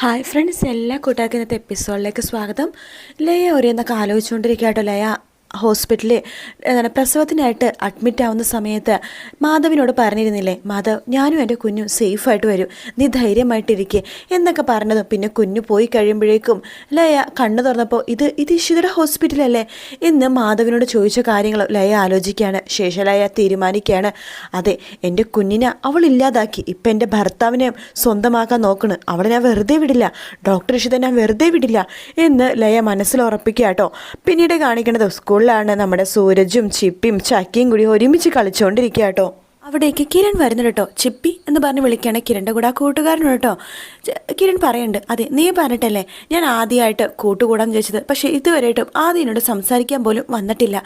Hi friends എല്ലാ കൂട്ടുകാർക്കും ഇന്നത്തെ എപ്പിസോഡിലേക്ക് സ്വാഗതം. ലയ ഒരേന്നൊക്കെ ആലോചിച്ചുകൊണ്ടിരിക്കുക കേട്ടോ ലയ. ഹോസ്പിറ്റലിൽ എന്താണ് പ്രസവത്തിനായിട്ട് അഡ്മിറ്റ് ആവുന്ന സമയത്ത് മാധവിനോട് പറഞ്ഞിരുന്നില്ലേ മാധവ് ഞാനും എന്റെ കുഞ്ഞും സേഫായിട്ട് വരും നീ ധൈര്യമായിട്ടിരിക്കെ എന്നൊക്കെ പറഞ്ഞത്. പിന്നെ കുഞ്ഞു പോയി കഴിയുമ്പോഴേക്കും ലയ കണ്ണു തുറന്നപ്പോൾ ഇത് ഇത് ഇഷിതയുടെ ഹോസ്പിറ്റലല്ലേ? എന്ന് മാധവിനോട് ചോദിച്ച കാര്യങ്ങൾ ലയ ആലോചിക്കുകയാണ്. ശേഷം ലയ തീരുമാനിക്കുകയാണ് അതെ എന്റെ കുഞ്ഞിനെ അവൾ ഇല്ലാതാക്കി. ഇപ്പം എന്റെ ഭർത്താവിനെ സ്വന്തമാക്കാൻ നോക്കണ്. അവളെ ഞാൻ വെറുതെ വിടില്ല. ഡോക്ടർ ഇഷിത ഞാൻ വെറുതെ വിടില്ല എന്ന് ലയ മനസ്സിൽ ഉറപ്പിക്കുക കേട്ടോ പിന്നീട് കാണിക്കുന്നത് സ്കൂളിലാണ് നമ്മുടെ സൂരജും ചിപ്പിയും ചക്കിയും കൂടി ഒരുമിച്ച് കളിച്ചുകൊണ്ടിരിക്കുക കേട്ടോ അവിടേക്ക് കിരൺ വരുന്നുണ്ട് കേട്ടോ. ചിപ്പി എന്ന് പറഞ്ഞ് വിളിക്കുകയാണ് കിരണിന്റെ കൂടെ. ആ കൂട്ടുകാരനോട് കേട്ടോ. കിരൺ പറയുന്നുണ്ട് അതെ നീ പറഞ്ഞിട്ടല്ലേ? ഞാൻ ആദ്യമായിട്ട് കൂട്ടുകൂടാൻ ചോദിച്ചത്. പക്ഷേ ഇതുവരെയായിട്ടും ആദ്യം എന്നോട് സംസാരിക്കാൻ പോലും വന്നിട്ടില്ല.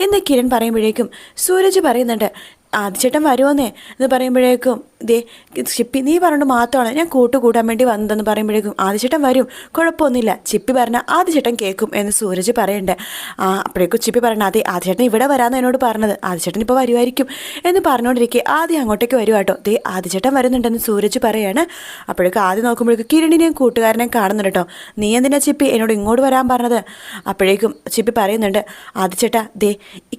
എന്ന് കിരൺ പറയുമ്പോഴേക്കും സൂരജ് പറയുന്നുണ്ട് ആദ്യചേട്ടൻ വരുമോന്നേ എന്ന് പറയുമ്പോഴേക്കും ദേ ചിപ്പി നീ പറഞ്ഞിട്ട് മാത്രമാണ് ഞാൻ കൂട്ടുകൂടാൻ വേണ്ടി വന്നതെന്ന് പറയുമ്പോഴേക്കും ആദ്യചേട്ടൻ വരും. കുഴപ്പമൊന്നുമില്ല. ചിപ്പി പറഞ്ഞാൽ ആദ്യചേട്ടൻ കേൾക്കും എന്ന് സൂരജ് പറയണ്ടേ. ആ അപ്പോഴേക്കും ചിപ്പി പറയണ അതെ ആദ്യചേട്ടൻ ഇവിടെ വരാമെന്ന് എന്നോട് പറഞ്ഞത്. ആദ്യചേട്ടൻ ഇപ്പോൾ വരുമായിരിക്കും എന്ന് പറഞ്ഞുകൊണ്ടിരിക്കുക ആദ്യം അങ്ങോട്ടേക്ക് വരും കേട്ടോ. ദേ ആദ്യചേട്ടൻ വരുന്നുണ്ടെന്ന് സൂരജ് പറയാണ്. അപ്പോഴേക്കും ആദ്യം നോക്കുമ്പോഴേക്കും കിരണിനെയും കൂട്ടുകാരനെയും കാണുന്നുണ്ട് കേട്ടോ. നീ എന്തിനാ ചിപ്പി എന്നോട് ഇങ്ങോട്ട് വരാൻ പറഞ്ഞത്? അപ്പോഴേക്കും ചിപ്പി പറയുന്നുണ്ട് ആദ്യചേട്ടാ ദേ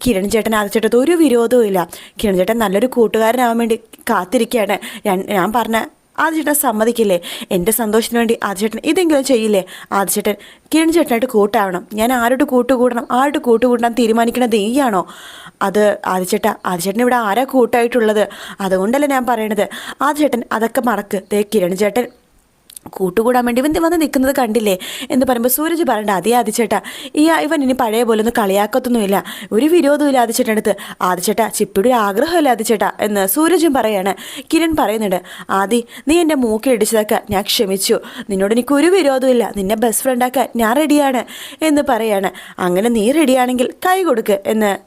കിരൺ ചേട്ടൻ ആദ്യചേട്ടത്ത് ഒരു വിരോധവും ഇല്ല കിരൺ ചേട്ടൻ നല്ലൊരു കൂട്ടുകാരനാവാൻ വേണ്ടി കാത്തിരിക്കുകയാണ് ഞാൻ ഞാൻ പറഞ്ഞ ആദ്യചേട്ടൻ സമ്മതിക്കില്ലേ? എന്റെ സന്തോഷത്തിന് വേണ്ടി ആദ്യചേട്ടൻ ഇതെങ്കിലും ചെയ്യില്ലേ? ആദ്യചേട്ടൻ കിരൺ ചേട്ടനായിട്ട് കൂട്ടാവണം. ഞാൻ ആരോട് കൂട്ടുകൂടണം? ആരോട് കൂട്ടുകൂടണം തീരുമാനിക്കണത് നീയാണോ അത് ആദ്യചേട്ട ആദ്യചേട്ടൻ ഇവിടെ ആരാ കൂട്ടായിട്ടുള്ളത്? അതുകൊണ്ടല്ലേ ഞാൻ പറയണത്. ആദ്യചേട്ടൻ അതൊക്കെ മറക്ക്. ദേ കിരൺ ചേട്ടൻ കൂട്ടുകൂടാൻ വേണ്ടി ഇവൻ വന്ന് നിൽക്കുന്നത് കണ്ടില്ലേ? എന്ന് പറയുമ്പോൾ സൂരജ് പറയണ്ട അതേ ആദിച്ചേട്ടാ ഈ ഇവൻ ഇനി പഴയ പോലെ ഒന്നും കളിയാക്കത്തൊന്നുമില്ല. ഒരു വിരോധവും ആദിച്ചേട്ടടുത്ത് ആദിച്ചേട്ടാ ചിപ്പിയുടെ ആഗ്രഹമല്ല ആദിച്ചേട്ടാ എന്ന് സൂരജും പറയാണ്. കിരൺ പറയുന്നുണ്ട് ആദി നീ എന്റെ മൂക്കി ഇടിച്ചതൊക്കെ ഞാൻ ക്ഷമിച്ചു. നിന്നോട് എനിക്ക് ഒരു വിരോധമില്ല നിന്നെ ബെസ്റ്റ് ഫ്രണ്ടാക്കാൻ ഞാൻ റെഡിയാണ് എന്ന് പറയാണ്. അങ്ങനെ നീ റെഡിയാണെങ്കിൽ കൈ കൊടുക്ക് എന്ന്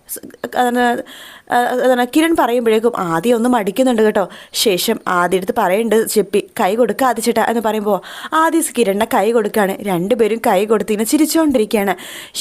കിരൺ പറയുമ്പോഴേക്കും ആദ്യം ഒന്ന് മടിക്കുന്നുണ്ട് കേട്ടോ. ശേഷം ആദ്യ എടുത്ത് പറയുന്നുണ്ട് ചെപ്പി കൈ കൊടുക്കുക ആദ്യ ചേട്ടാ എന്ന് പറയുമ്പോൾ ആദ്യം കിരണിനെ കൈ കൊടുക്കുകയാണ് രണ്ടുപേരും കൈ കൊടുത്ത് ഇങ്ങനെ ചിരിച്ചുകൊണ്ടിരിക്കുകയാണ്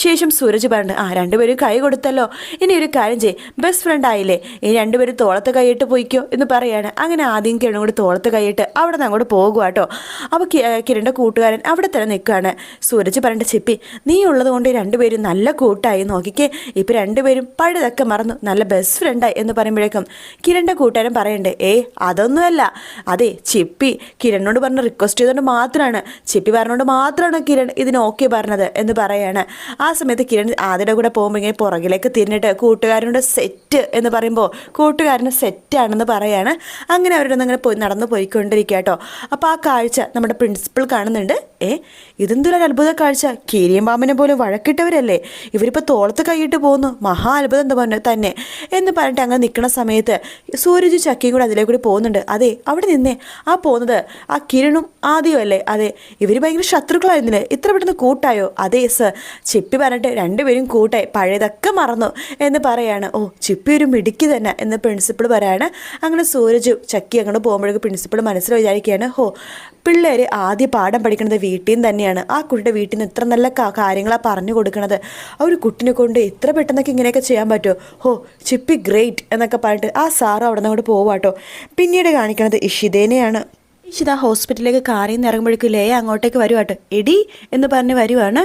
ശേഷം സൂരജ് പറഞ്ഞു ആ രണ്ടുപേരും കൈ കൊടുത്തല്ലോ. ഇനി ഒരു കാര്യം ചെയ്യ്. ബെസ്റ്റ് ഫ്രണ്ട് ആയില്ലേ? ഈ രണ്ടുപേരും തോളത്ത് കൈയിട്ട് പോയിക്കോ എന്ന് പറയാണ്. അങ്ങനെ ആദ്യം കിരണും കൂടി തോളത്ത് കൈയിട്ട് അവിടെ നിന്ന് അങ്ങോട്ട് പോകുക കേട്ടോ അപ്പോൾ കിരണിന്റെ കൂട്ടുകാരൻ അവിടെ തന്നെ നിൽക്കുകയാണ്. സൂരജ് പറഞ്ഞിട്ട് ചെപ്പി നീ ഉള്ളത് കൊണ്ട് രണ്ടുപേരും നല്ല കൂട്ടായി നോക്കിക്കേ. ഇപ്പം രണ്ടുപേരും പഴുതൊക്കെ മറന്നു. നല്ല ബെസ്റ്റ് ഫ്രണ്ടായി എന്ന് പറയുമ്പോഴേക്കും കിരണിന്റെ കൂട്ടുകാരൻ പറയണ്ടേ ഏ അതൊന്നുമല്ല. അതെ ചിപ്പി കിരണിനോട് പറഞ്ഞ റിക്വസ്റ്റ് ചെയ്തുകൊണ്ട് മാത്രമാണ്. ചിപ്പി പറഞ്ഞുകൊണ്ട് മാത്രമാണ് കിരൺ ഇതിന് ഓക്കെ പറഞ്ഞത് എന്ന് പറയാണ്. ആ സമയത്ത് കിരൺ ആദ്യയുടെ കൂടെ പോകുമ്പോൾ ഇങ്ങനെ പുറകിലേക്ക് തിരിഞ്ഞിട്ട് കൂട്ടുകാരനോട് സെറ്റ് എന്ന് പറയുമ്പോൾ കൂട്ടുകാരന് സെറ്റാണെന്ന് പറയാണ്. അങ്ങനെ അവരുടെ ഇങ്ങനെ പോയി നടന്നു പോയിക്കൊണ്ടിരിക്കുക കേട്ടോ. അപ്പോൾ ആ കാഴ്ച നമ്മുടെ പ്രിൻസിപ്പൾ കാണുന്നുണ്ട്. ഏ ഇതെന്തൊരു അത്ഭുത കാഴ്ച. കീരിയം പാമ്പിനെ പോലെ വഴക്കിട്ടവരല്ലേ. ഇവരിപ്പോൾ തോളത്ത് കൈയിട്ട് പോകുന്നു. മഹാ അത്ഭുതം തന്നെ. എന്ന് പറഞ്ഞിട്ട് അങ്ങനെ നിൽക്കുന്ന സമയത്ത് സൂരജ് ചക്കിയും കൂടെ അതിലേക്ക് കൂടി പോകുന്നുണ്ട്. അതെ അവിടെ നിന്നേ. ആ പോകുന്നത് ആ കിരണും ആദ്യം അല്ലേ? അതെ ഇവർ ഭയങ്കര ശത്രുക്കളായിരുന്നില്ലേ? ഇത്ര പെട്ടെന്ന് കൂട്ടായോ? അതെ സർ. ചിപ്പി പറഞ്ഞിട്ട് രണ്ടുപേരും കൂട്ടായി. പഴയതൊക്കെ മറന്നു എന്ന് പറയാണ്. ഓ ചിപ്പി ഒരു മിടുക്കി തന്നെ എന്ന് പ്രിൻസിപ്പൾ പറയാണ്. അങ്ങനെ സൂരജ് ചക്കി അങ്ങോട്ട് പോകുമ്പോഴേക്കും പ്രിൻസിപ്പൾ മനസ്സിൽ വിചാരിക്കുകയാണ് ഹോ പിള്ളേർ ആദ്യ പാഠം പഠിക്കുന്നത് വീട്ടിൽ നിന്ന് തന്നെയാണ്. ആ കുട്ടിയുടെ വീട്ടിൽ നിന്ന് ഇത്ര നല്ല കാര്യങ്ങളാണ് പറഞ്ഞു കൊടുക്കുന്നത് ആ ഒരു കുട്ടിനെ കൊണ്ട് ഇത്ര പെട്ടെന്നൊക്കെ ഇങ്ങനെയൊക്കെ ചെയ്യാൻ പറ്റുമോ? ഹോ ചിപ്പി ഗ്രേറ്റ് എന്നൊക്കെ പറഞ്ഞിട്ട് ആ സാറ് അവിടെ നിന്ന് അങ്ങോട്ട് പോവാട്ടോ പിന്നീട് കാണിക്കണത് ഇഷിതേനെയാണ്. ഇഷിത ഹോസ്പിറ്റലിലേക്ക് കാറിൽ നിന്ന് ഇറങ്ങുമ്പോഴേക്കും ലേ അങ്ങോട്ടേക്ക് വരുവാട്ടോ എടി എന്ന് പറഞ്ഞ് വരുവാണ്.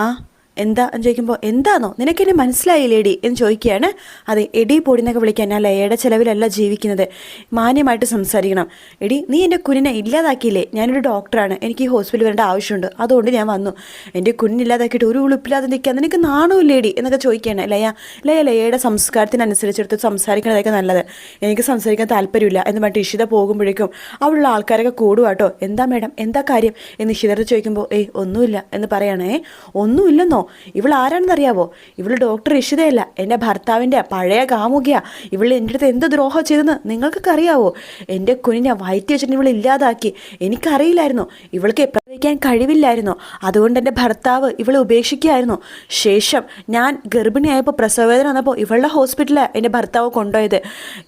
ആ എന്താ എന്ന് ചോദിക്കുമ്പോൾ എന്താണോ നിനക്കെന്നെ മനസ്സിലായില്ലേ എടി എന്ന് ചോദിക്കുകയാണ്. അതെ എടി പൊടിന്നൊക്കെ വിളിക്കാൻ ഞാൻ ലയയുടെ ചിലവിലല്ല ജീവിക്കുന്നത്. മാന്യമായിട്ട് സംസാരിക്കണം. എടി നീ എന്റെ കുഞ്ഞിനെ ഇല്ലാതാക്കിയില്ലേ? ഞാനൊരു ഡോക്ടറാണ്. എനിക്ക് ഈ ഹോസ്പിറ്റലിൽ വരേണ്ട ആവശ്യമുണ്ട്. അതുകൊണ്ട് ഞാൻ വന്നു. എന്റെ കുഞ്ഞില്ലാതാക്കിയിട്ട് ഒരു ഉളുപ്പില്ലാതെ നിൽക്കാൻ നിനക്ക് നാണമില്ലേ എടി എന്നൊക്കെ ചോദിക്കുകയാണ് ലയ. ലയ ലയയുടെ സംസ്കാരത്തിനനുസരിച്ചെടുത്ത് സംസാരിക്കുന്നതൊക്കെ നല്ലത്. എനിക്ക് സംസാരിക്കാൻ താല്പര്യമില്ല എന്ന് പറഞ്ഞിട്ട് ഇഷിത പോകുമ്പോഴേക്കും അവിടെയുള്ള ആൾക്കാരൊക്കെ കൂടുക കേട്ടോ എന്താ മേഡം? എന്താ കാര്യം? എന്ന് ഇഷിതർ ചോദിക്കുമ്പോൾ ഏയ് ഒന്നുമില്ല എന്ന് പറയണേ. ഒന്നുമില്ലെന്നോ? ഇവൾ ആരാണെന്ന് അറിയാവോ ഇവൾ ഡോക്ടർ ഇഷിതയല്ല എന്റെ ഭർത്താവിന്റെ പഴയ കാമുകിയാ. ഇവൾ എന്റെ അടുത്ത് എന്ത് ദ്രോഹം ചെയ്തെന്ന് നിങ്ങൾക്കൊക്കെ അറിയാവോ? എന്റെ കുഞ്ഞിനെ വയറ്റി വെച്ചിട്ട് ഇവൾ ഇല്ലാതാക്കി. എനിക്കറിയില്ലായിരുന്നു. ഇവൾക്ക് പ്രസവിക്കാൻ കഴിവില്ലായിരുന്നു. അതുകൊണ്ട് എന്റെ ഭർത്താവ് ഇവളെ ഉപേക്ഷിക്കുകയായിരുന്നു. ശേഷം ഞാൻ ഗർഭിണിയായപ്പോൾ പ്രസവവേദന വന്നപ്പോൾ ഇവളുടെ ഹോസ്പിറ്റലാണ് എന്റെ ഭർത്താവ് കൊണ്ടുപോയത്.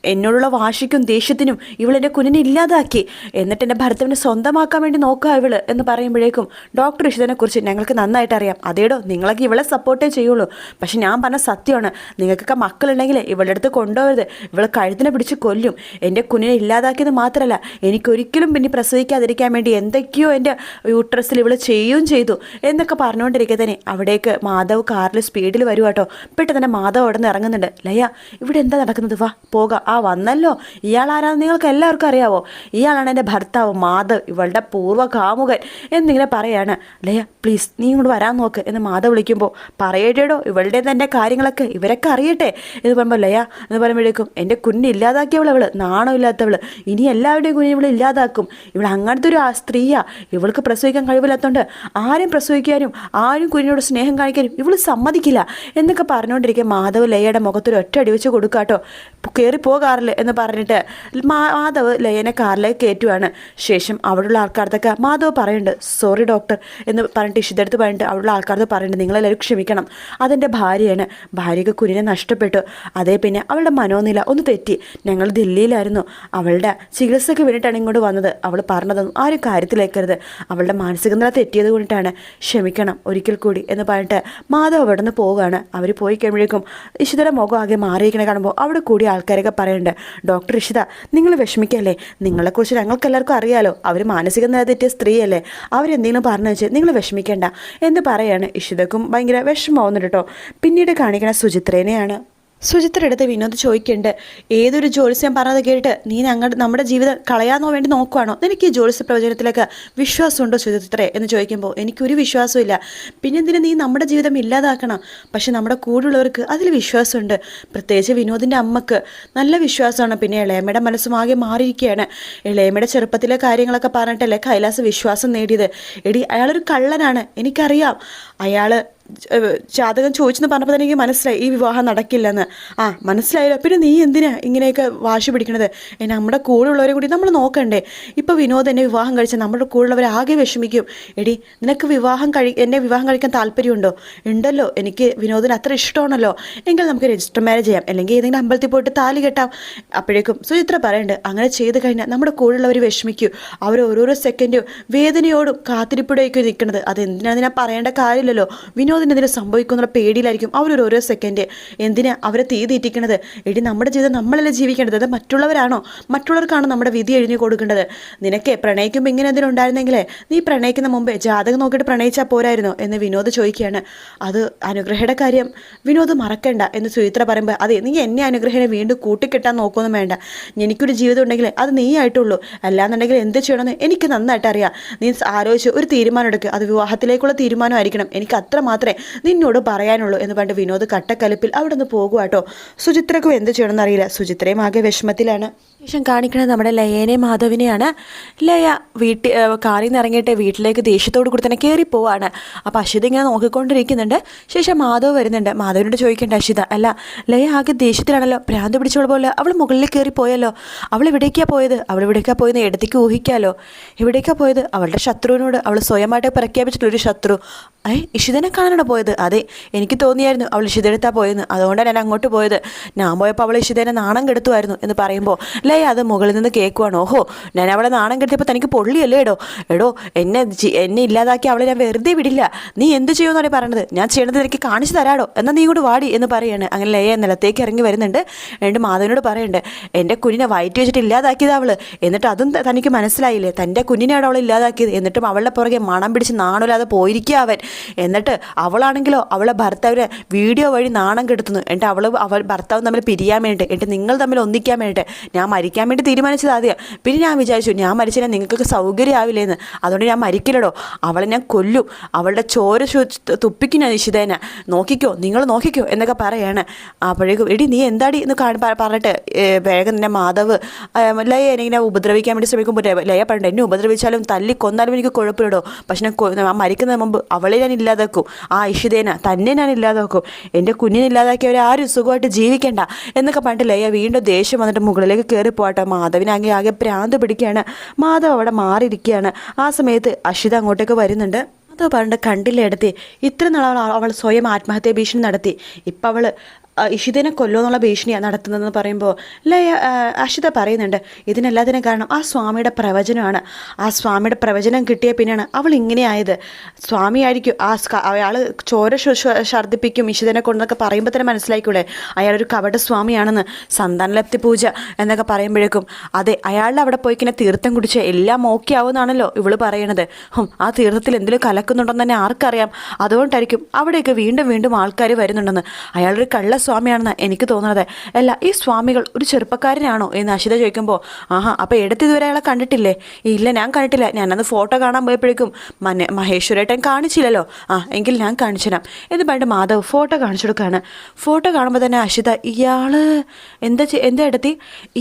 എന്നോടുള്ള വാശിക്കും ദേഷ്യത്തിനും ഇവൾ എന്റെ കുഞ്ഞിനെ ഇല്ലാതാക്കി. എന്നിട്ട് എന്റെ ഭർത്താവിനെ സ്വന്തമാക്കാൻ വേണ്ടി നോക്കുക ഇവൾ എന്ന് പറയുമ്പോഴേക്കും ഡോക്ടർ ഇഷിതനെക്കുറിച്ച് ഞങ്ങൾക്ക് നന്നായിട്ട് അറിയാം. അതേടോ നിങ്ങളൊക്കെ ഇവളെ സപ്പോർട്ടേ ചെയ്യുള്ളൂ. പക്ഷെ ഞാൻ പറഞ്ഞ സത്യമാണ് നിങ്ങൾക്കൊക്കെ മക്കളുണ്ടെങ്കിൽ ഇവളുടെ അടുത്ത് കൊണ്ടുപോകരുത്. ഇവളെ കഴുത്തിനെ പിടിച്ച് കൊല്ലും. എന്റെ കുഞ്ഞിനെ ഇല്ലാതാക്കിയത് മാത്രമല്ല എനിക്കൊരിക്കലും പിന്നെ പ്രസവിക്കാതിരിക്കാൻ വേണ്ടി എന്തൊക്കെയോ എന്റെ യൂട്രസിൽ ഇവൾ ചെയ്യുകയും ചെയ്തു. എന്നൊക്കെ പറഞ്ഞുകൊണ്ടിരിക്കെ തന്നെ. അവിടേക്ക് മാധവ് കാറിൽ സ്പീഡിൽ വരും കേട്ടോ പെട്ടെന്ന് തന്നെ മാധവ് അവിടെ നിന്ന് ഇറങ്ങുന്നുണ്ട്. ലയ ഇവിടെ എന്താ നടക്കുന്നത്? വാ പോകാം. ആ വന്നല്ലോ. ഇയാൾ ആരാന്ന് നിങ്ങൾക്ക് എല്ലാവർക്കും അറിയാവോ? ഇയാളാണ് എന്റെ ഭർത്താവ് മാധവ് ഇവളുടെ പൂർവ കാമുകൻ എന്നിങ്ങനെ പറയാണ്. ലയ പ്ലീസ് നീ ഇങ്ങോട്ട് വരാൻ നോക്ക് എന്ന് മാധവ് വിളിക്കുമ്പോൾ പറയേടോ ഇവളുടെ തന്നെ കാര്യങ്ങളൊക്കെ ഇവരൊക്കെ അറിയട്ടെ എന്ന് പറയുമ്പോൾ ലയ എന്ന് പറയുമ്പോഴേക്കും എന്റെ കുഞ്ഞ് ഇല്ലാതാക്കിയവൾ അവൾ നാണമില്ലാത്തവൾ. ഇനി എല്ലാവരുടെയും കുഞ്ഞിനെ ഇവൾ ഇല്ലാതാക്കും. ഇവൾ അങ്ങനത്തെ ഒരു സ്ത്രീയാ. ഇവൾക്ക് പ്രസവിക്കാൻ കഴിവില്ലാത്തതുകൊണ്ട് ആരും പ്രസവിക്കാനും ആരും കുഞ്ഞിനോട് സ്നേഹം കാണിക്കാനും ഇവൾ സമ്മതിക്കില്ല. എന്നൊക്കെ പറഞ്ഞുകൊണ്ടിരിക്കുക മാധവ് ലയയുടെ മുഖത്തൊരു ഒറ്റ അടി വെച്ച് കൊടുക്കാട്ടോ കയറി പോകാറില്ല എന്ന് പറഞ്ഞിട്ട് മാധവ് ലയനെ കാറിലേക്ക് കയറ്റുവാണ്. ശേഷം അവിടെയുള്ള ആൾക്കാർക്കൊക്കെ മാധവ് പറയുന്നുണ്ട് സോറി ഡോക്ടർ എന്ന് പറഞ്ഞിട്ട് ഇഷിതെടുത്ത് പറഞ്ഞിട്ട് അവിടെയുള്ള ആൾക്കാർക്ക് പറയുന്നുണ്ട് നിങ്ങളെല്ലാവരും ക്ഷമിക്കണം. അതെന്റെ ഭാര്യയാണ്. ഭാര്യയ്ക്ക് കുഞ്ഞിനെ നഷ്ടപ്പെട്ടു. അതേ പിന്നെ അവളുടെ മനോനില ഒന്ന് തെറ്റി. ഞങ്ങൾ ദില്ലിയിലായിരുന്നു. അവളുടെ ചികിത്സയ്ക്ക് വേണ്ടിയിട്ടാണ് ഇങ്ങോട്ട് വന്നത്. അവൾ പറഞ്ഞതൊന്നും ആ ഒരു കാര്യത്തിലേക്കരുത്. അവളുടെ മാനസിക നില തെറ്റിയത് കൊണ്ടിട്ടാണ് ക്ഷമിക്കണം ഒരിക്കൽ കൂടി എന്ന് പറഞ്ഞിട്ട് മാധവ് അവിടെ നിന്ന് പോവുകയാണ്. അവർ പോയി കഴിയുമ്പോഴേക്കും ഇഷിതയുടെ മുഖം ആകെ മാറിയിരിക്കണ കാണുമ്പോൾ അവിടെ കൂടി ആൾക്കാരൊക്കെ പറയുന്നുണ്ട് ഡോക്ടർ ഇഷിത നിങ്ങൾ വിഷമിക്കല്ലേ? നിങ്ങളെക്കുറിച്ച് ഞങ്ങൾക്ക് എല്ലാവർക്കും അറിയാലോ. അവർ മാനസിക നില തെറ്റിയ സ്ത്രീയല്ലേ. അവരെന്തെങ്കിലും പറഞ്ഞു വെച്ച് നിങ്ങൾ വിഷമിക്കേണ്ട. എന്ന് പറയാണ് ഇഷിതക്കും ഭയങ്കര വിഷമമാവുന്നുണ്ട് കേട്ടോ. പിന്നീട് കാണിക്കണ സുചിത്രേനെയാണ് സുചിത്ര എടുത്ത് വിനോദ് ചോദിക്കുന്നുണ്ട് ഏതൊരു ജ്യോത്സ്യം പറഞ്ഞത് കേട്ട് നീ ഞങ്ങളുടെ നമ്മുടെ ജീവിതം കളയാനോ വേണ്ടി നോക്കുവാണോ? നിനക്ക് ഈ ജ്യോത്സ്യ പ്രവചനത്തിലേക്ക് വിശ്വാസമുണ്ടോ സുചിത്രയെ എന്ന് ചോദിക്കുമ്പോൾ എനിക്കൊരു വിശ്വാസമില്ല പിന്നെ എന്തിനു നീ നമ്മുടെ ജീവിതം ഇല്ലാതാക്കണം? പക്ഷെ നമ്മുടെ കൂടുള്ളവർക്ക് അതിൽ വിശ്വാസമുണ്ട്. പ്രത്യേകിച്ച് വിനോദിന്റെ അമ്മയ്ക്ക് നല്ല വിശ്വാസമാണ്. പിന്നെ ഇളയമ്മയുടെ മനസ്സും ആകെ മാറിയിരിക്കുകയാണ്. ഇളയമ്മയുടെ ചെറുപ്പത്തിലെ കാര്യങ്ങളൊക്കെ പറഞ്ഞിട്ടല്ലേ കൈലാസ് വിശ്വാസം നേടിയത്? എടി അയാളൊരു കള്ളനാണ്. എനിക്കറിയാം. അയാൾ ജാതകം ചോദിച്ചെന്ന് പറഞ്ഞപ്പോൾ തന്നെ എനിക്ക് മനസ്സിലായി ഈ വിവാഹം നടക്കില്ലെന്ന്. ആ മനസ്സിലായല്ലോ. പിന്നെ നീ എന്തിനാ ഇങ്ങനെയൊക്കെ വാശി പിടിക്കണത്? ഏ, കൂടെ ഉള്ളവരെ കൂടി നമ്മൾ നോക്കണ്ടേ. ഇപ്പോൾ വിനോദ് എന്നെ വിവാഹം കഴിച്ചാൽ നമ്മുടെ കൂടെയുള്ളവർ ആകെ വിഷമിക്കും. എടി നിനക്ക് വിവാഹം കഴി എന്നെ വിവാഹം കഴിക്കാൻ താല്പര്യമുണ്ടോ? ഉണ്ടല്ലോ. എനിക്ക് വിനോദിന് അത്ര ഇഷ്ടമാണല്ലോ. എങ്കിൽ നമുക്ക് രജിസ്റ്റർ മാരേജ് ചെയ്യാം. അല്ലെങ്കിൽ ഏതെങ്കിലും അമ്പലത്തിൽ പോയിട്ട് താലി കെട്ടാം. അപ്പോഴേക്കും സുചിത്ര പറയുന്നുണ്ട് അങ്ങനെ ചെയ്ത് കഴിഞ്ഞാൽ നമ്മുടെ കൂടെയുള്ളവർ വിഷമിക്കും. അവർ ഓരോരോ സെക്കൻഡും വേദനയോടും കാത്തിരിപ്പിടേക്കും നിൽക്കുന്നത് അത് എന്തിനാണ് ഞാൻ പറയേണ്ട കാര്യമില്ലല്ലോ. വിനോദിന് എന്തിനു സംഭവിക്കുന്നുള്ള പേടിയിലായിരിക്കും അവരൊരു ഓരോ സെക്കൻഡ് എന്തിനാ അവരെ തീ തീറ്റിക്കണത്? എടി നമ്മുടെ ജീവിതം നമ്മളല്ലേ ജീവിക്കേണ്ടത്? അത് മറ്റുള്ളവരാണോ? മറ്റുള്ളവർക്കാണോ നമ്മുടെ വിധി എഴുതി കൊടുക്കേണ്ടത്? നിനക്ക് പ്രണയിക്കുമ്പോൾ ഇങ്ങനെ എന്തെങ്കിലും ഉണ്ടായിരുന്നെങ്കിലേ നീ പ്രണയിക്കുന്ന മുമ്പേ ജാതകം നോക്കിയിട്ട് പ്രണയിച്ചാൽ പോരായിരുന്നോ? എന്ന് വിനോദ് ചോദിക്കുകയാണ്. അത് അനുഗ്രഹയുടെ കാര്യം. വിനോദ് മറക്കണ്ട എന്ന് സുചിത്ര പറയുമ്പോൾ അതെ നീ എന്നെ അനുഗ്രഹനെ വീണ്ടും കൂട്ടിക്കെട്ടാൻ നോക്കൊന്നും വേണ്ട. എനിക്കൊരു ജീവിതം ഉണ്ടെങ്കിൽ അത് നീ ആയിട്ടുള്ളൂ അല്ലാന്നുണ്ടെങ്കിൽ എന്ത് ചെയ്യണമെന്ന് എനിക്ക് നന്നായിട്ട് അറിയാം. നീ ആലോചിച്ച് ഒരു തീരുമാനം എടുക്കുക അത് വിവാഹത്തിലേക്കുള്ള തീരുമാനമായിരിക്കണം. എനിക്ക് അത്ര മാത്രമേ നിന്നോട് പറയാനുള്ളൂ എന്ന് പറഞ്ഞിട്ട് വിനോദ് കട്ടക്കലപ്പിൽ അവിടെ നിന്ന് പോകുവാട്ടോ. സുചിത്രക്കും എന്ത് ചെയ്യണമെന്ന് അറിയില്ല. സുചിത്രയും ആകെ വിഷമത്തിലാണ്. ശേഷം കാണിക്കുന്നത് നമ്മുടെ ലയേനെ മാധവിനെയാണ്. ലയ വീട്ടിൽ കാറിൽ നിന്ന് ഇറങ്ങിയിട്ട് വീട്ടിലേക്ക് ദേഷ്യത്തോട് കൂടി തന്നെ കയറി പോവാണ്. അപ്പോൾ അശ്വിത ഇങ്ങനെ നോക്കിക്കൊണ്ടിരിക്കുന്നുണ്ട്. ശേഷം മാധവ് വരുന്നുണ്ട്. മാധവിനോട് ചോദിക്കേണ്ട അശ്വിത. അല്ല ലയ ആകെ ദേഷ്യത്തിലാണല്ലോ. ഭ്രാന്ത് പിടിച്ചോളൂ പോലെ അവൾ മുകളിൽ കയറി പോയല്ലോ. അവൾ എവിടേക്കാണ് പോയത്? അവൾ എവിടേക്കാണ് പോയെന്ന് ഇടത്തേക്ക് ഊഹിക്കാമല്ലോ എവിടേക്കാണ് പോയത്? അവളുടെ ശത്രുവിനോട് അവൾ സ്വയമായിട്ട് പ്രഖ്യാപിച്ചിട്ടുള്ളൊരു ശത്രു. ഏ ഇഷിതനെ കാണാനാണ് പോയത്. അതെ എനിക്ക് തോന്നിയായിരുന്നു അവൾ ഇഷിതെടുത്താ പോയെന്ന്. അതുകൊണ്ടാണ് ഞാൻ അങ്ങോട്ട് പോയത്. ഞാൻ പോയപ്പോൾ അവൾ ഇഷിതേനെ നാണം കെടുത്തുമായിരുന്നു എന്ന് പറയുമ്പോൾ ലേ അത് മുകളിൽ നിന്ന് കേൾക്കുവാണ്. ഓഹോ ഞാൻ അവളെ നാണം കെടുത്തിയപ്പോൾ തനിക്ക് പൊള്ളിയല്ലേ എടോ? എടോ എന്നെ എന്നെ ഇല്ലാതാക്കി അവളെ ഞാൻ വെറുതെ വിടില്ല. നീ എന്ത് ചെയ്യുമെന്നാണ് പറയണത്? ഞാൻ ചെയ്യണത് എനിക്ക് കാണിച്ചു തരാടോ? എന്നാൽ നീ ഇങ്ങോട്ട് വാടി എന്ന് പറയാണ്. അങ്ങനെ ലയ നിലത്തേക്ക് ഇറങ്ങി വരുന്നുണ്ട്. എന്നിട്ട് മാധവനോട് പറയുന്നുണ്ട് എന്റെ കുഞ്ഞിനെ വയറ്റി വെച്ചിട്ട് ഇല്ലാതാക്കിയത് അവൾ എന്നിട്ട് അതും തനിക്ക് മനസ്സിലായില്ലേ? തന്റെ കുഞ്ഞിനെയാണ് അവൾ ഇല്ലാതാക്കിയത്. എന്നിട്ടും അവളുടെ പുറകെ മണം പിടിച്ച് നാണമില്ലാതെ പോയിരിക്കുക അവൻ. എന്നിട്ട് അവളാണെങ്കിലോ അവളെ ഭർത്താവിനെ വീഡിയോ വഴി നാണം കെടുത്തുന്നു. എന്നിട്ട് അവൾ അവൾ ഭർത്താവ് തമ്മിൽ പിരിയാൻ വേണ്ടിയിട്ട് എന്നിട്ട് നിങ്ങൾ തമ്മിൽ ഒന്നിക്കാൻ വേണ്ടിയിട്ട് ഞാൻ മരിക്കാൻ വേണ്ടി തീരുമാനിച്ചത് ആദ്യം. പിന്നെ ഞാൻ വിചാരിച്ചു ഞാൻ മരിച്ചാൽ നിങ്ങൾക്കൊക്കെ സൗകര്യമാവില്ലേന്ന്. അതുകൊണ്ട് ഞാൻ മരിക്കില്ലടോ. അവളെ ഞാൻ കൊല്ലും. അവളുടെ ചോര തുപ്പിക്കും ഞാൻ നോക്കിക്കോ നിങ്ങൾ നോക്കിക്കോ എന്നൊക്കെ പറയാണ്. അപ്പോഴേക്കും എടി നീ എന്താടി എന്ന് കാണി പറഞ്ഞിട്ട് വേഗം നിന്നെ മാധവ് ലയ എന്നെ ഉപദ്രവിക്കാൻ വേണ്ടി ശ്രമിക്കുമ്പോൾ ലയ പറഞ്ഞിട്ട് എന്നെ ഉപദ്രവിച്ചാലും തല്ലി കൊന്നാലും എനിക്ക് കുഴപ്പമില്ലടോ. പക്ഷെ ഞാൻ മരിക്കുന്നതിന് മുമ്പ് അവളെ ഞാൻ ഇല്ലാതാക്കും. ആ ഇഷിതേന തന്നെ ഞാൻ ഇല്ലാതാക്കും. എന്റെ കുഞ്ഞിനെ ഇല്ലാതാക്കിയവരെ ആരും സുഖമായിട്ട് ജീവിക്കണ്ട എന്നൊക്കെ പറഞ്ഞിട്ട് ലയ വീണ്ടും ദേഷ്യം വന്നിട്ട് മുകളിലേക്ക് കയറി പോകട്ടെ. മാധവിനാകെ ആകെ പ്രാന്ത് പിടിക്കുകയാണ്. മാധവ് അവിടെ മാറിയിരിക്കുകയാണ്. ആ സമയത്ത് അഷിത അങ്ങോട്ടേക്ക് വരുന്നുണ്ട്. അതോ പറഞ്ഞിട്ട് കണ്ടില്ല എടുത്തി ഇത്ര നാൾ അവൾ സ്വയം ആത്മഹത്യാ ഭീഷണി നടത്തി. ഇപ്പം അവൾ ഇഷിതനെ കൊല്ലുമെന്നുള്ള ഭീഷണിയാണ് നടത്തുന്നതെന്ന് പറയുമ്പോൾ ലയ അഷിത പറയുന്നുണ്ട് ഇതിനെല്ലാത്തിനും കാരണം ആ സ്വാമിയുടെ പ്രവചനമാണ്. ആ സ്വാമിയുടെ പ്രവചനം കിട്ടിയ പിന്നെയാണ് അവൾ ഇങ്ങനെയായത് സ്വാമിയായിരിക്കും ആ അയാൾ ചോര ഛർദ്ദിപ്പിക്കും ഇഷിതനെ കൊണ്ടെന്നൊക്കെ പറയുമ്പോൾ തന്നെ മനസ്സിലാക്കൂടെ അയാളൊരു കപട സ്വാമിയാണെന്ന് സന്താനലപ്തി പൂജ എന്നൊക്കെ പറയുമ്പോഴേക്കും അതെ അയാളുടെ അവിടെ പോയി ഇങ്ങനെ തീർത്ഥം കുടിച്ച് എല്ലാം ഓക്കെ ആവുമെന്നാണല്ലോ ഇവൾ പറയണത്. ആ തീർത്ഥത്തിൽ എന്തെങ്കിലും കലക്കുന്നുണ്ടെന്ന് തന്നെ ആർക്കറിയാം. അതുകൊണ്ടായിരിക്കും അവിടെയൊക്കെ വീണ്ടും വീണ്ടും ആൾക്കാർ വരുന്നുണ്ടെന്ന്. അയാളൊരു കള്ളസ്വാമിയാണെന്ന് എനിക്ക് തോന്നുന്നത് അല്ല ഈ സ്വാമികൾ ഒരു ചെറുപ്പക്കാരനാണോ എന്ന് അശിത ചോദിക്കുമ്പോൾ ആഹാ അപ്പോൾ എടുത്ത് ഇതുവരെ അയാളെ കണ്ടിട്ടില്ലേ? ഇല്ല ഞാൻ കണ്ടിട്ടില്ല. ഞാനത് ഫോട്ടോ കാണാൻ പോയപ്പോഴേക്കും മഹേശ്വരേട്ടൻ കാണിച്ചില്ലല്ലോ. ആ എങ്കിൽ ഞാൻ കാണിച്ചു തരാം എന്ന് പറഞ്ഞിട്ട് മാധവ് ഫോട്ടോ കാണിച്ചു കൊടുക്കുകയാണ്. ഫോട്ടോ കാണുമ്പോൾ തന്നെ അശിത ഇയാൾ എന്താ എന്താ എടുത്തി?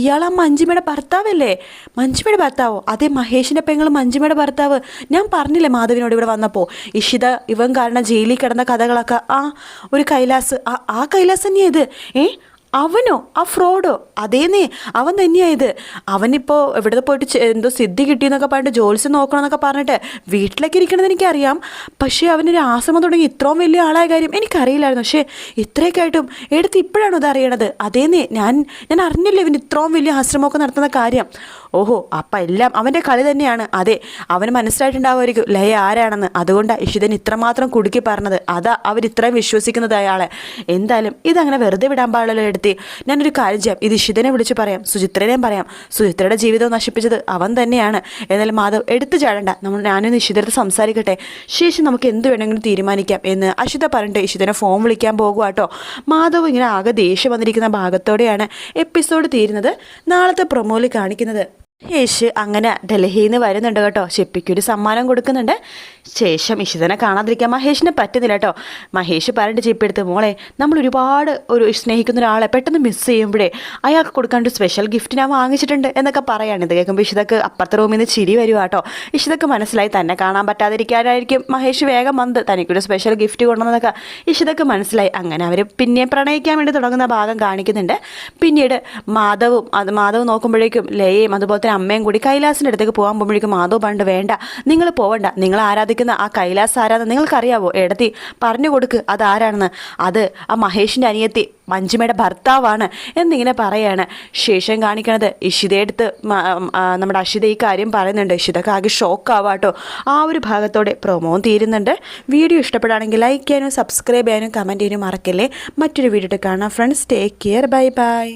ഇയാൾ ആ മഞ്ജിമയുടെ ഭർത്താവല്ലേ? മഞ്ജിമയുടെ ഭർത്താവോ? അതേ മഹേഷിന്റെ പെങ്ങൾ മഞ്ജിമയുടെ ഭർത്താവ്. ഞാൻ പറഞ്ഞില്ലേ മാധവിനോട് ഇവിടെ വന്നപ്പോൾ ഇഷിത ഇവൻ കാരണം ജയിലിൽ കിടന്ന കഥകളൊക്കെ ആ ഒരു കൈലാസ് ആ ആ കൈലാസ് തന്നെയാ ഏ? അവനോ? ആ ഫ്രോഡോ? അതേന്നേ അവൻ തന്നെയായത് അവനിപ്പോൾ എവിടെ പോയിട്ട് എന്തോ സിദ്ധി കിട്ടിയെന്നൊക്കെ പറഞ്ഞിട്ട് ജോലിസ് നോക്കണമെന്നൊക്കെ പറഞ്ഞിട്ട് വീട്ടിലേക്ക് ഇരിക്കണമെന്ന് എനിക്കറിയാം. പക്ഷേ അവനൊരു ആശ്രമം തുടങ്ങി ഇത്രയും വലിയ ആളായ കാര്യം എനിക്കറിയില്ലായിരുന്നു. പക്ഷേ ഇത്രയൊക്കെ ആയിട്ടും എടുത്ത് ഇപ്പോഴാണോ ഇത് അറിയണത്? അതേന്നേ ഞാൻ ഞാൻ അറിഞ്ഞില്ല ഇവൻ ഇത്രയും വലിയ ആശ്രമമൊക്കെ നടത്തുന്ന കാര്യം? ഓഹോ അപ്പം എല്ലാം അവന്റെ കളി തന്നെയാണ്. അതെ അവന് മനസ്സിലായിട്ടുണ്ടാവുമായിരിക്കും. ലയ ആരാണെന്ന്. അതുകൊണ്ടാണ് ഇഷിതൻ ഇത്രമാത്രം കുടുക്കി പറഞ്ഞത്. അതാ അവരിത്രയും വിശ്വസിക്കുന്നത് അയാളെ എന്തായാലും ഇതങ്ങനെ വെറുതെ വിടാൻ പാടില്ലല്ലോ എടുത്തി. ഞാനൊരു കാര്യം ചെയ്യാം. ഇത് ഇഷിതനെ വിളിച്ച് പറയാം. സുചിത്രനെയും പറയാം. സുചിത്രയുടെ ജീവിതം നശിപ്പിച്ചത് അവൻ തന്നെയാണ്. എന്നാലും മാധവ് എടുത്തു ചാടണ്ട. നമ്മൾ ഞാനൊന്ന് ഇഷിതരത്ത് സംസാരിക്കട്ടെ. ശേഷം നമുക്ക് എന്ത് വേണമെങ്കിലും തീരുമാനിക്കാം എന്ന് അഷിത പറഞ്ഞിട്ട് ഇഷിതനെ ഫോൺ വിളിക്കാൻ പോകുക കേട്ടോ മാധവ് ഇങ്ങനെ ആകെ ദേഷ്യം വന്നിരിക്കുന്ന ഭാഗത്തോടെയാണ് എപ്പിസോഡ് തീരുന്നത്. നാളത്തെ പ്രൊമോയിൽ കാണിക്കുന്നത്. യേശ് അങ്ങനെ ഡൽഹിയിൽ നിന്ന് വരുന്നുണ്ട് കേട്ടോ. ഷിപ്പിക്കൊരു സമ്മാനം കൊടുക്കുന്നുണ്ട്. ശേഷം ഇഷിതനെ കാണാതിരിക്കാൻ മഹേഷിനെ പറ്റുന്നില്ല കേട്ടോ. മഹേഷ് പറഞ്ഞിട്ട് ചിപ്പെടുത്ത് മോളെ നമ്മൾ ഒരുപാട് ഒരു സ്നേഹിക്കുന്ന ഒരാളെ പെട്ടെന്ന് മിസ് ചെയ്യുമ്പോഴേ അയാൾക്ക് കൊടുക്കാണ്ട് സ്പെഷ്യൽ ഗിഫ്റ്റ് ഞാൻ വാങ്ങിച്ചിട്ടുണ്ട് എന്നൊക്കെ പറയാണ്. ഇത് കേൾക്കുമ്പോൾ ഇഷിതക്ക് അപ്പുറത്തെ റൂമിൽ നിന്ന് ചിരി വരുക കേട്ടോ. ഇഷിതക്ക് മനസ്സിലായി തന്നെ കാണാൻ പറ്റാതിരിക്കാനായിരിക്കും മഹേഷ് വേഗം വന്ന് തനിക്കൊരു സ്പെഷ്യൽ ഗിഫ്റ്റ് കൊണ്ടുവന്നതൊക്കെ ഇഷിതക്ക് മനസ്സിലായി. അങ്ങനെ അവർ പിന്നെ പ്രണയിക്കാൻ വേണ്ടി തുടങ്ങുന്ന ഭാഗം കാണിക്കുന്നുണ്ട്. പിന്നീട് മാധവും അത് മാധവ് നോക്കുമ്പോഴേക്കും ലയയും അതുപോലെ തന്നെ അമ്മയും കൂടി കൈലാസിന്റെ അടുത്തേക്ക് പോകാൻ പോകുമ്പോഴേക്കും മാധവ് പണ്ട് വേണ്ട നിങ്ങൾ പോവണ്ട. നിങ്ങൾ ആരാധിക്കുന്ന ആ കൈലാസ് ആരാന്ന് നിങ്ങൾക്കറിയാവോ? എടത്തി പറഞ്ഞു കൊടുക്ക്. അതാരാണെന്ന് അത് ആ മഹേഷിന്റെ അനിയത്തി മഞ്ജുമയുടെ ഭർത്താവാണ് എന്നിങ്ങനെ പറയാണ്. ശേഷം കാണിക്കണത് ഇഷിതയെടുത്ത് നമ്മുടെ അഷിത ഈ കാര്യം പറയുന്നുണ്ട്. ഇഷിതക്ക് ആകെ ഷോക്ക് ഷോക്കാവാട്ടോ ആ ഒരു ഭാഗത്തോടെ പ്രൊമോ തീരുന്നുണ്ട്. വീഡിയോ ഇഷ്ടപ്പെടുകയാണെങ്കിൽ ലൈക്ക് ചെയ്യാനും സബ്സ്ക്രൈബ് ചെയ്യാനും കമന്റ് ചെയ്യാനും മറക്കല്ലേ. മറ്റൊരു വീഡിയോ കാണാം. Friends take care bye bye